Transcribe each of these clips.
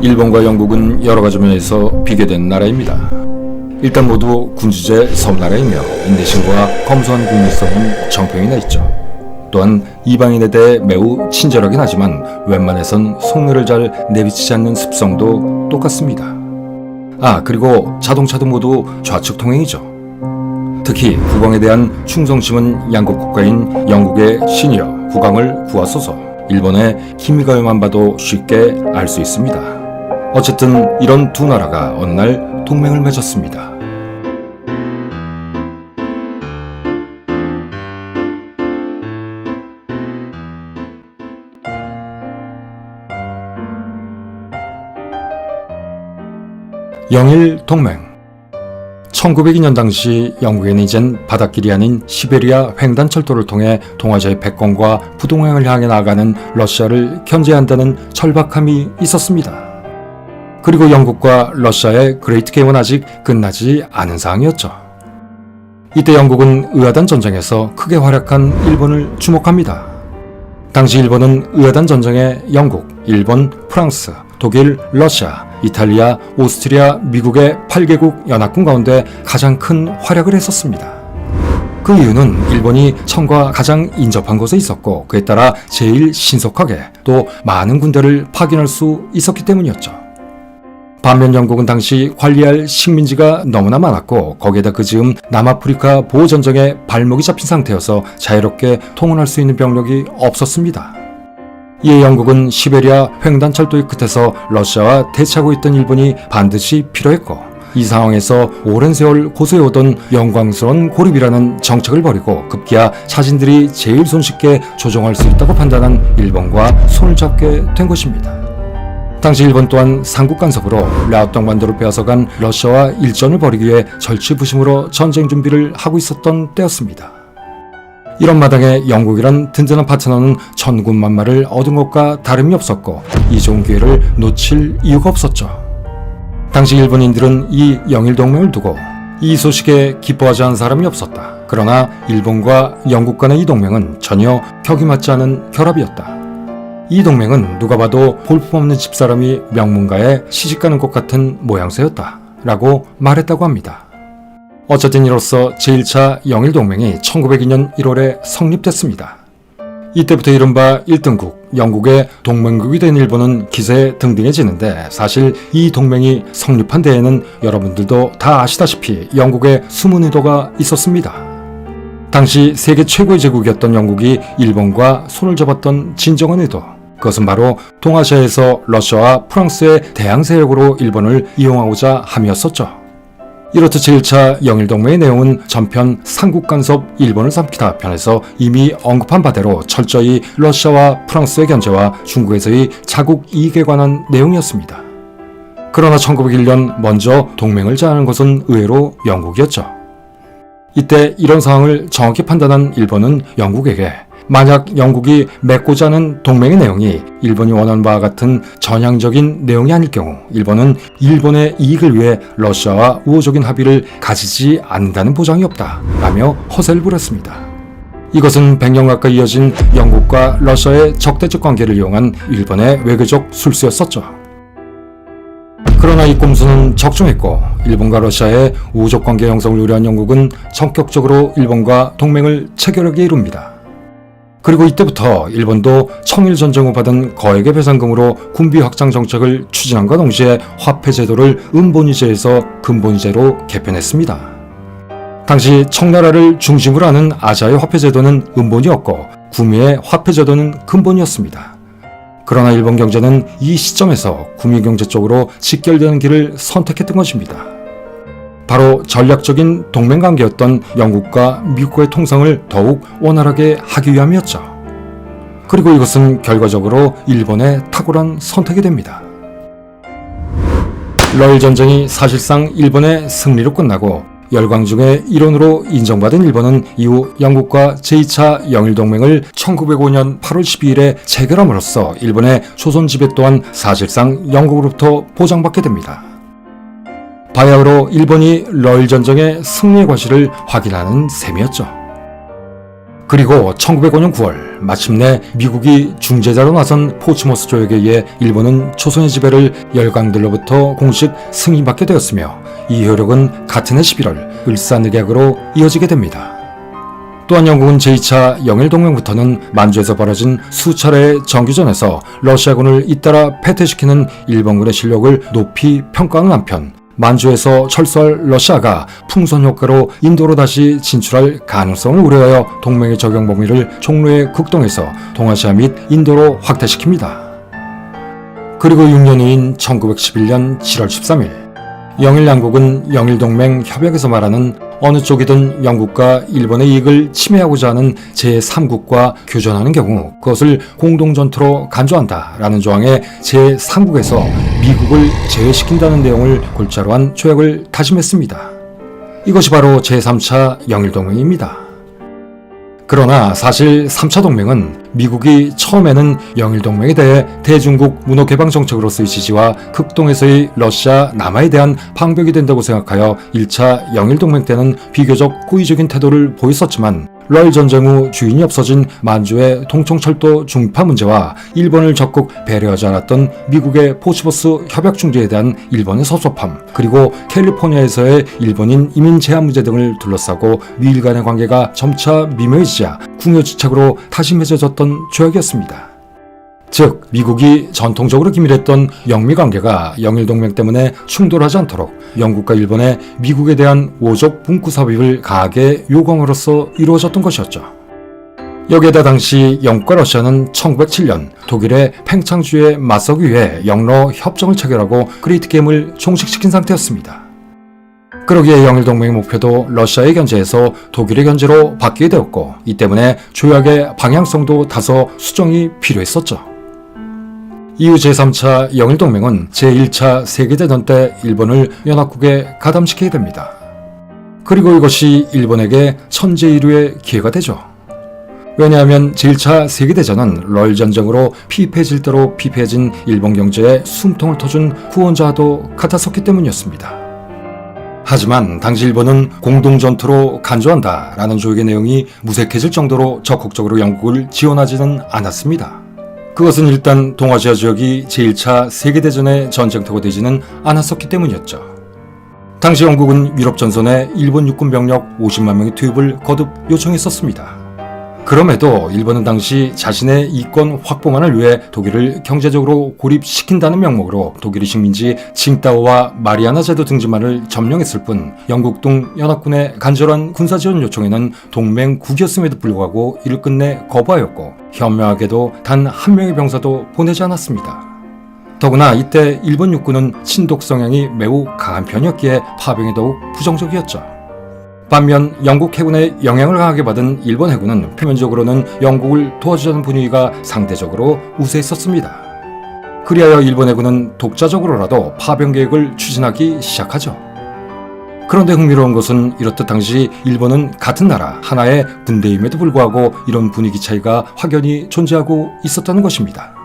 일본과 영국은 여러 가지 면에서 비교된 나라입니다. 일단 모두 군주제 섬나라이며 인내심과 검소한 국민성은 정평이 나 있죠. 또한 이방인에 대해 매우 친절하긴 하지만 웬만해선 속내를 잘 내비치지 않는 습성도 똑같습니다. 아 그리고 자동차도 모두 좌측 통행이죠. 특히 국왕에 대한 충성심은 양국 국가인 영국의 시니어 국왕을 구하소서 일본의 키미가요만 봐도 쉽게 알 수 있습니다. 어쨌든 이런 두 나라가 어느 날 동맹을 맺었습니다. 영일 동맹 1902년 당시 영국에는 이젠 바닷길이 아닌 시베리아 횡단 철도를 통해 동아시아의 패권과 부동행을 향해 나아가는 러시아를 견제한다는 절박함이 있었습니다. 그리고 영국과 러시아의 그레이트 게임은 아직 끝나지 않은 상황이었죠. 이때 영국은 의아단 전쟁에서 크게 활약한 일본을 주목합니다. 당시 일본은 의아단 전쟁에 영국, 일본, 프랑스, 독일, 러시아, 이탈리아, 오스트리아, 미국의 8개국 연합군 가운데 가장 큰 활약을 했었습니다. 그 이유는 일본이 청과 가장 인접한 곳에 있었고 그에 따라 제일 신속하게 또 많은 군대를 파견할 수 있었기 때문이었죠. 반면 영국은 당시 관리할 식민지가 너무나 많았고 거기에다 그 즈음 남아프리카 보호전쟁에 발목이 잡힌 상태여서 자유롭게 통원할 수 있는 병력이 없었습니다. 이에 영국은 시베리아 횡단 철도의 끝에서 러시아와 대치하고 있던 일본이 반드시 필요했고 이 상황에서 오랜 세월 고수해오던 영광스러운 고립이라는 정책을 버리고 급기야 자신들이 제일 손쉽게 조종할 수 있다고 판단한 일본과 손을 잡게 된 것입니다. 당시 일본 또한 삼국 간섭으로 라오똥 반도를 빼앗아간 러시아와 일전을 벌이기 위해 절치부심으로 전쟁 준비를 하고 있었던 때였습니다. 이런 마당에 영국이란 든든한 파트너는 천군만마를 얻은 것과 다름이 없었고 이 좋은 기회를 놓칠 이유가 없었죠. 당시 일본인들은 이 영일 동맹을 두고 이 소식에 기뻐하지 않은 사람이 없었다. 그러나 일본과 영국 간의 이 동맹은 전혀 격이 맞지 않은 결합이었다. 이 동맹은 누가 봐도 볼품없는 집사람이 명문가에 시집가는 것 같은 모양새였다. 라고 말했다고 합니다. 어쨌든 이로써 제1차 영일 동맹이 1902년 1월에 성립됐습니다. 이때부터 이른바 1등국, 영국의 동맹국이 된 일본은 기세에 등등해지는데 사실 이 동맹이 성립한 데에는 여러분들도 다 아시다시피 영국의 숨은 의도가 있었습니다. 당시 세계 최고의 제국이었던 영국이 일본과 손을 잡았던 진정한 의도. 그것은 바로 동아시아에서 러시아와 프랑스의 대항 세력으로 일본을 이용하고자 함이었었죠. 이렇듯 제1차 영일동맹의 내용은 전편 삼국 간섭 일본을 삼키다 편에서 이미 언급한 바대로 철저히 러시아와 프랑스의 견제와 중국에서의 자국 이익에 관한 내용이었습니다. 그러나 1901년 먼저 동맹을 제안한 것은 의외로 영국이었죠. 이때 이런 상황을 정확히 판단한 일본은 영국에게 만약 영국이 맺고자 하는 동맹의 내용이 일본이 원하는 바와 같은 전향적인 내용이 아닐 경우 일본은 일본의 이익을 위해 러시아와 우호적인 합의를 가지지 않는다는 보장이 없다 라며 허세를 부렸습니다. 이것은 100년 가까이 이어진 영국과 러시아의 적대적 관계를 이용한 일본의 외교적 술수였었죠. 그러나 이 꼼수는 적중했고 일본과 러시아의 우호적 관계 형성을 우려한 영국은 전격적으로 일본과 동맹을 체결하게 이룹니다. 그리고 이때부터 일본도 청일 전쟁 후 받은 거액의 배상금으로 군비 확장 정책을 추진함과 동시에 화폐 제도를 은본위제에서 근본위제로 개편했습니다. 당시 청나라를 중심으로 하는 아시아의 화폐 제도는 은본이었고 구미의 화폐 제도는 근본이었습니다. 그러나 일본 경제는 이 시점에서 구미 경제 쪽으로 직결되는 길을 선택했던 것입니다. 바로 전략적인 동맹 관계였던 영국과 미국과의 통상을 더욱 원활하게 하기 위함이었죠. 그리고 이것은 결과적으로 일본의 탁월한 선택이 됩니다. 러일 전쟁이 사실상 일본의 승리로 끝나고 열광중의 일원으로 인정받은 일본은 이후 영국과 제2차 영일동맹을 1905년 8월 12일에 체결함으로써 일본의 조선 지배 또한 사실상 영국으로부터 보장받게 됩니다. 바야흐로 일본이 러일 전쟁의 승리의 과실을 확인하는 셈이었죠. 그리고 1905년 9월 마침내 미국이 중재자로 나선 포츠모스 조약에 의해 일본은 초선의 지배를 열강들로부터 공식 승인받게 되었으며 이 효력은 같은 해 11월 을사늑약으로 이어지게 됩니다. 또한 영국은 제2차 영일동맹부터는 만주에서 벌어진 수차례의 정규전에서 러시아군을 잇따라 패퇴시키는 일본군의 실력을 높이 평가하는 한편 만주에서 철수할 러시아가 풍선 효과로 인도로 다시 진출할 가능성을 우려하여 동맹의 적용 범위를 종로의 극동에서 동아시아 및 인도로 확대시킵니다. 그리고 6년 후인 1911년 7월 13일 영일 양국은 영일동맹 협약에서 말하는 어느 쪽이든 영국과 일본의 이익을 침해하고자 하는 제3국과 교전하는 경우 그것을 공동전투로 간주한다라는 조항의 제3국에서 미국을 제외시킨다는 내용을 골자로 한 조약을 다짐했습니다. 이것이 바로 제3차 영일동맹입니다. 그러나 사실 3차 동맹은 미국이 처음에는 영일 동맹에 대해 대중국 문호개방 정책으로서의 지지와 극동에서의 러시아, 남하에 대한 방벽이 된다고 생각하여 1차 영일 동맹 때는 비교적 호의적인 태도를 보였었지만 러일 전쟁 후 주인이 없어진 만주의 동청철도 중파 문제와 일본을 적극 배려하지 않았던 미국의 포츠버스 협약 중재에 대한 일본의 섭섭함, 그리고 캘리포니아에서의 일본인 이민 제한 문제 등을 둘러싸고 미일 간의 관계가 점차 미묘해지자 궁여지책으로 맺어졌던 조약이었습니다. 즉, 미국이 전통적으로 기밀했던 영미 관계가 영일 동맹 때문에 충돌하지 않도록 영국과 일본의 미국에 대한 오적 분구 삽입을 가하게 요구함으로써 이루어졌던 것이었죠. 여기에다 당시 영국과 러시아는 1907년 독일의 팽창주에 맞서기 위해 영러 협정을 체결하고 그레이트 게임을 종식시킨 상태였습니다. 그러기에 영일 동맹의 목표도 러시아의 견제에서 독일의 견제로 바뀌게 되었고 이 때문에 조약의 방향성도 다소 수정이 필요했었죠. 이후 제3차 영일동맹은 제1차 세계대전 때 일본을 연합국에 가담시키게 됩니다. 그리고 이것이 일본에게 천재일우의 기회가 되죠. 왜냐하면 제1차 세계대전은 러일 전쟁으로 피폐해질 대로 피폐해진 일본 경제에 숨통을 터준 후원자도 같았었기 때문이었습니다. 하지만 당시 일본은 공동전투로 간주한다 라는 조약의 내용이 무색해질 정도로 적극적으로 영국을 지원하지는 않았습니다. 그것은 일단 동아시아 지역이 제1차 세계대전의 전쟁터가 되지는 않았었기 때문이었죠. 당시 영국은 유럽 전선에 일본 육군 병력 50만 명의 투입을 거듭 요청했었습니다. 그럼에도 일본은 당시 자신의 이권 확보만을 위해 독일을 경제적으로 고립시킨다는 명목으로 독일의 식민지 칭다오와 마리아나 제도 등지만을 점령했을 뿐 영국 등 연합군의 간절한 군사지원 요청에는 동맹국이었음에도 불구하고 이를 끝내 거부하였고 현명하게도 단 한 명의 병사도 보내지 않았습니다. 더구나 이때 일본 육군은 친독 성향이 매우 강한 편이었기에 파병에 더욱 부정적이었죠. 반면 영국 해군의 영향을 강하게 받은 일본 해군은 표면적으로는 영국을 도와주자는 분위기가 상대적으로 우세했었습니다. 그리하여 일본 해군은 독자적으로라도 파병 계획을 추진하기 시작하죠. 그런데 흥미로운 것은 이렇듯 당시 일본은 같은 나라 하나의 군대임에도 불구하고 이런 분위기 차이가 확연히 존재하고 있었다는 것입니다.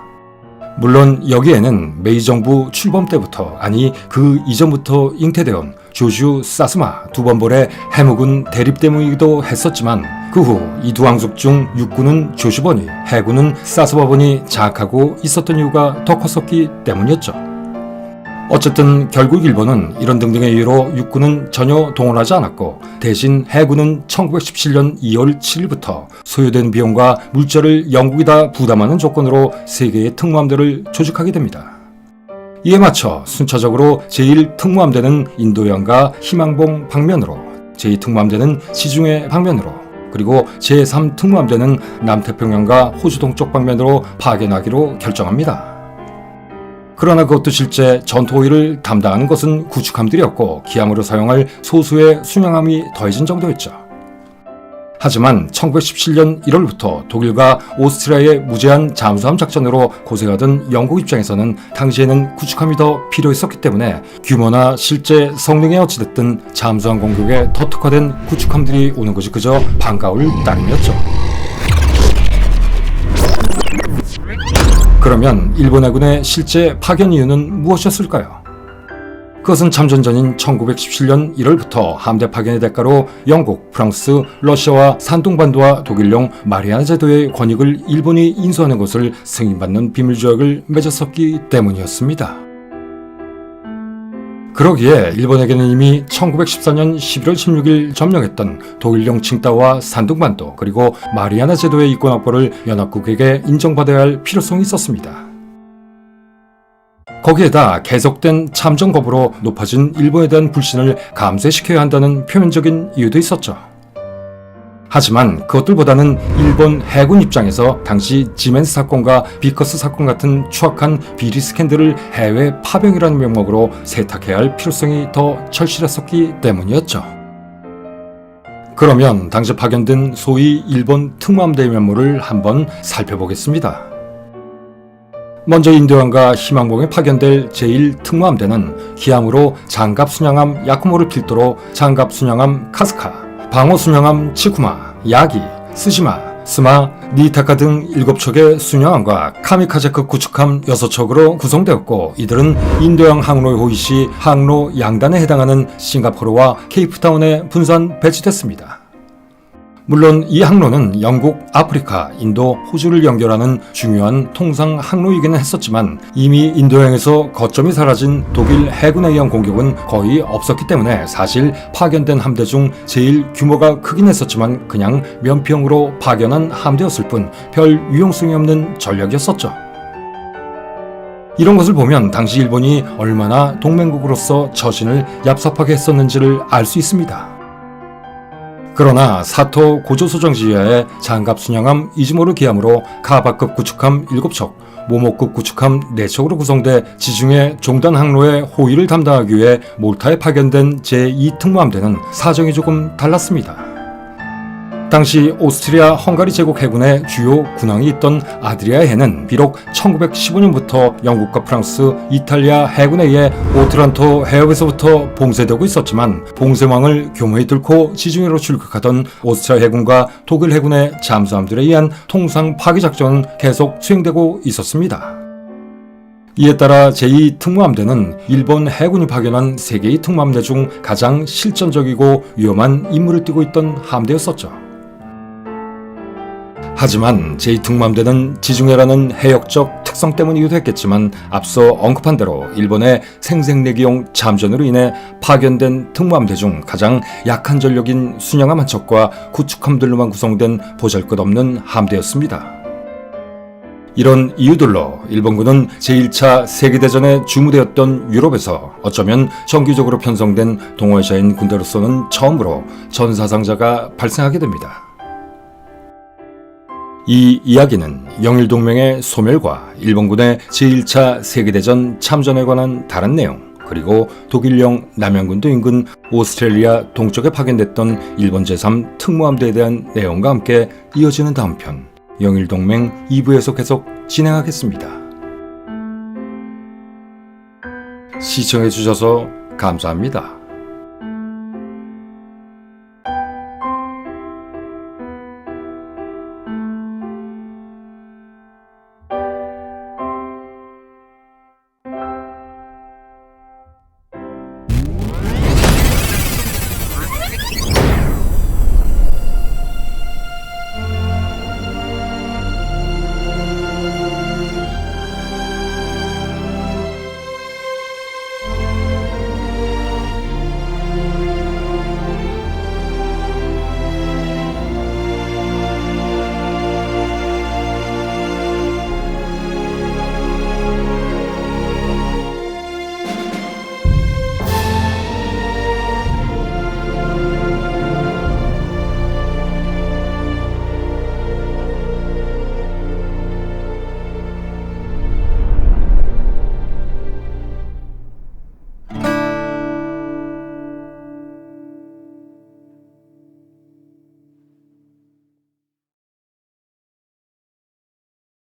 물론 여기에는 메이 정부 출범 때부터 아니 그 이전부터 잉태되어 조슈 사스마 두 번벌의 해묵은 대립 때문이기도 했었지만 그 후 이두 왕족 중 육군은 조슈번이 해군은 사스바번이 장악하고 있었던 이유가 더 컸었기 때문이었죠. 어쨌든 결국 일본은 이런 등등의 이유로 육군은 전혀 동원하지 않았고 대신 해군은 1917년 2월 7일부터 소요된 비용과 물자를 영국이 다 부담하는 조건으로 세 개의 특무함대를 조직하게 됩니다. 이에 맞춰 순차적으로 제1특무함대는 인도양과 희망봉 방면으로, 제2특무함대는 지중해 방면으로, 그리고 제3특무함대는 남태평양과 호주 동쪽 방면으로 파견하기로 결정합니다. 그러나 그것도 실제 전투 호위를 담당하는 것은 구축함들이었고 기함으로 사용할 소수의 순양함이 더해진 정도였죠. 하지만 1917년 1월부터 독일과 오스트리아의 무제한 잠수함 작전으로 고생하던 영국 입장에서는 당시에는 구축함이 더 필요했었기 때문에 규모나 실제 성능에 어찌됐든 잠수함 공격에 더 특화된 구축함들이 오는 것이 그저 반가울 따름이었죠. 그러면 일본 해군의 실제 파견 이유는 무엇이었을까요? 그것은 참전 전인 1917년 1월부터 함대 파견의 대가로 영국, 프랑스, 러시아와 산둥반도와 독일령 마리아나 제도의 권익을 일본이 인수하는 것을 승인받는 비밀조약을 맺었었기 때문이었습니다. 그러기에 일본에게는 이미 1914년 11월 16일 점령했던 독일령 칭다오와 산둥반도 그리고 마리아나 제도의 이권 확보를 연합국에게 인정받아야 할 필요성이 있었습니다. 거기에다 계속된 참전 거부로 높아진 일본에 대한 불신을 감쇄시켜야 한다는 표면적인 이유도 있었죠. 하지만 그것들보다는 일본 해군 입장에서 당시 지멘스 사건과 비커스 사건 같은 추악한 비리 스캔들을 해외 파병이라는 명목으로 세탁해야 할 필요성이 더 절실했었기 때문이었죠. 그러면 당시 파견된 소위 일본 특무함대의 면모를 한번 살펴보겠습니다. 먼저 인도양과 희망봉에 파견될 제1특무함대는 기함으로 장갑 순양함 야쿠모를 필두로 장갑 순양함 카스카, 방어 순양함 치쿠마, 야기, 스시마, 스마, 니타카 등 7척의 순양함과 카미카제크 구축함 6척으로 구성되었고 이들은 인도양 항로의 호위시 항로 양단에 해당하는 싱가포르와 케이프타운에 분산 배치됐습니다. 물론 이 항로는 영국, 아프리카, 인도, 호주를 연결하는 중요한 통상 항로이기는 했었지만 이미 인도양에서 거점이 사라진 독일 해군에 의한 공격은 거의 없었기 때문에 사실 파견된 함대 중 제일 규모가 크긴 했었지만 그냥 면평으로 파견한 함대였을 뿐 별 유용성이 없는 전략이었었죠. 이런 것을 보면 당시 일본이 얼마나 동맹국으로서 처신을 얍삽하게 했었는지를 알 수 있습니다. 그러나 사토 고조소정 지하에 장갑 순양함 이즈모르 기함으로 카바급 구축함 7척, 모모급 구축함 4척으로 구성돼 지중해 종단 항로의 호위를 담당하기 위해 몰타에 파견된 제2특무함대는 사정이 조금 달랐습니다. 당시 오스트리아 헝가리 제국 해군의 주요 군항이 있던 아드리아 해는 비록 1915년부터 영국과 프랑스, 이탈리아 해군에 의해 오트란토 해협에서부터 봉쇄되고 있었지만 봉쇄망을 교모히 뚫고 지중해로 출격하던 오스트리아 해군과 독일 해군의 잠수함들에 의한 통상 파기 작전은 계속 수행되고 있었습니다. 이에 따라 제2특무함대는 일본 해군이 파견한 세개의 특무함대 중 가장 실전적이고 위험한 임무를 띠고 있던 함대였었죠. 하지만 제2특무함대는 지중해라는 해역적 특성 때문이기도 했겠지만 앞서 언급한 대로 일본의 생생내기용 참전으로 인해 파견된 특무함대 중 가장 약한 전력인 순양함 한 척과 구축함들로만 구성된 보잘것없는 함대였습니다. 이런 이유들로 일본군은 제1차 세계대전의 주무대였던 유럽에서 어쩌면 정기적으로 편성된 동아시아인 군대로서는 처음으로 전사상자가 발생하게 됩니다. 이 이야기는 영일동맹의 소멸과 일본군의 제1차 세계대전 참전에 관한 다른 내용, 그리고 독일령 남양군도 인근 오스트레일리아 동쪽에 파견됐던 일본 제3 특무함대에 대한 내용과 함께 이어지는 다음 편, 영일동맹 2부에서 계속 진행하겠습니다. 시청해주셔서 감사합니다.